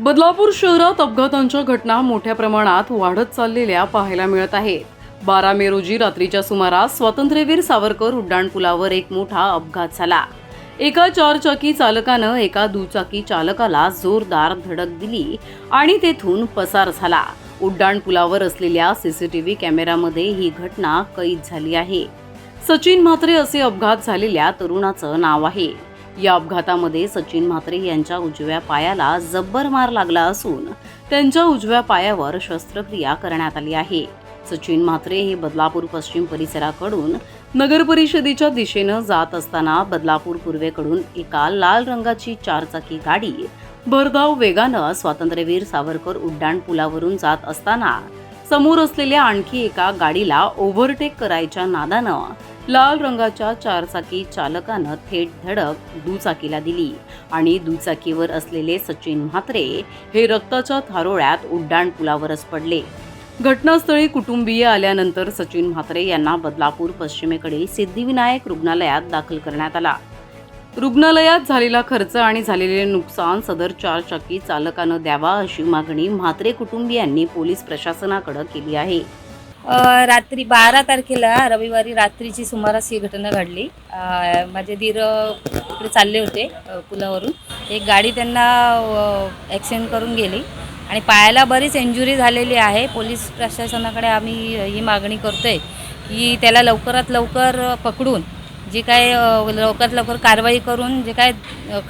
बदलापूर शहरात अपघातांच्या घटना मोठ्या प्रमाणात वाढत चाललेल्या पाहायला मिळत आहेत. बारा मे रोजी रात्रीच्या सुमारास स्वातंत्र्यवीर सावरकर उड्डाणपुलावर एक मोठा अपघात झाला. एका चारचाकी चालकानं एका दुचाकी चालकाला जोरदार धडक दिली आणि तेथून पसार झाला. उड्डाणपुलावर असलेल्या सीसीटीव्ही कॅमेऱ्यामध्ये ही घटना कैद झाली आहे. सचिन म्हात्रे असे अपघात झालेल्या तरुणाचं नाव आहे. या अपघातामध्ये सचिन म्हात्रे यांच्या उजव्या पायाला जब्बर मार लागला असून त्यांच्या उजव्या पायावर शस्त्रक्रिया करण्यात आली आहे. सचिन म्हात्रे हे बदलापूर पश्चिम परिसराकडून नगर परिषदेच्या दिशेनं जात असताना बदलापूर पूर्वेकडून एका लाल रंगाची चारचाकी गाडी भरधाव वेगानं स्वातंत्र्यवीर सावरकर उड्डाण पुलावरून जात असताना समोर असलेल्या आणखी एका गाडीला ओव्हरटेक करायच्या नादानं लाल रंगाच्या चारचाकी चालकानं थेट धडक दुचाकीला दिली आणि दुचाकीवर असलेले सचिन म्हात्रे हे रक्ताच्या थारोळ्यात उड्डाण पुलावरच पडले. घटनास्थळी कुटुंबीय आल्यानंतर सचिन म्हात्रे यांना बदलापूर पश्चिमेकडील सिद्धिविनायक रुग्णालयात दाखल करण्यात आला. रुग्णालयात झालेला खर्च आणि झालेले नुकसान सदर चारचाकी चालकानं द्यावा अशी मागणी म्हात्रे कुटुंबियांनी पोलीस प्रशासनाकडे केली आहे. रात्री बारा तारखेला रविवारी रात्रीची सुमारास ही घटना घडली. माझे दीर इकडे चालले होते पुलावरून. एक गाडी त्यांना ॲक्सिडेंट करून गेली आणि पायाला बरीच इंजुरी झालेली आहे. पोलीस प्रशासनाकडे आम्ही ही मागणी करतोय की त्याला लवकरात लवकर पकडून जी काय लवकरात लवकर कारवाई करून जे काय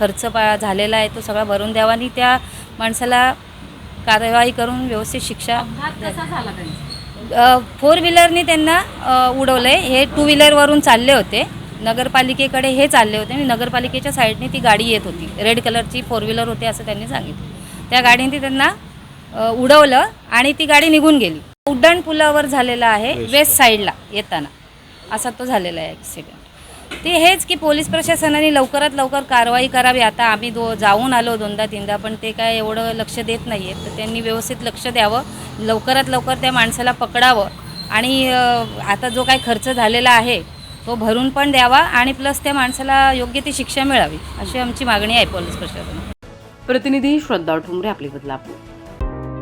खर्च पा झालेला आहे तो सगळा भरून द्यावा आणि त्या माणसाला कारवाई करून व्यवस्थित शिक्षा फोर व्हीलरनी त्यांना अ, उडवलंय. हे टू व्हीलरवरून चालले होते. नगरपालिकेकडे हे चालले होते आणि नगरपालिकेच्या साईडने ती गाडी येत होती. रेड कलरची फोर व्हीलर होती असं त्यांनी सांगितलं. त्या गाडीने ती त्यांना उडवलं आणि ती गाडी निघून गेली. उड्डाण पुलावर झालेला आहे वेस्ट साईडला येताना. असा तो झालेला आहे ॲक्सिडेंट ते हेच की पोलीस प्रशासनाने लवकरात लवकर कारवाई करावी. आता आम्ही दो जाऊन आलो दोनदा तीनदा पण ते काय एवढं लक्ष देत नाही आहेत तर त्यांनी व्यवस्थित लक्ष द्यावं. लवकरात लवकर त्या माणसाला पकडावं. आणि आता जो काही खर्च झालेला आहे तो भरून पण द्यावा आणि प्लस त्या माणसाला योग्य ती शिक्षा मिळावी अशी आमची मागणी आहे पोलीस प्रशासनाला प्रतिनिधी श्रद्धा ठुमरे आपली बदलापूर